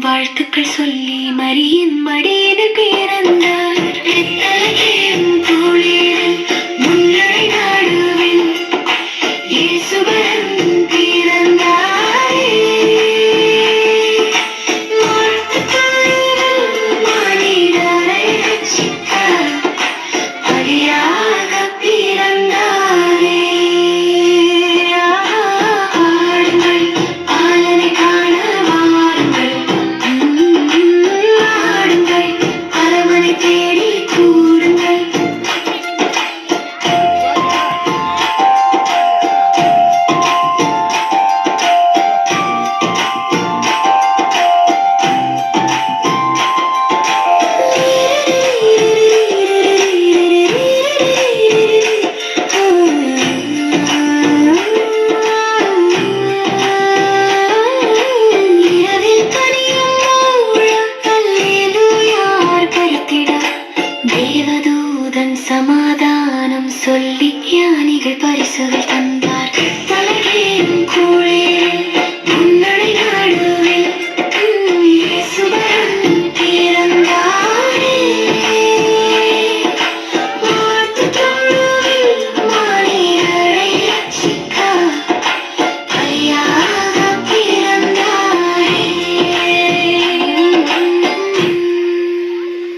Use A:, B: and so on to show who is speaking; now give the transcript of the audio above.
A: வாழ்த்துக்கள் சொல்லி மரியின் மடியினில் பேரந்தார்.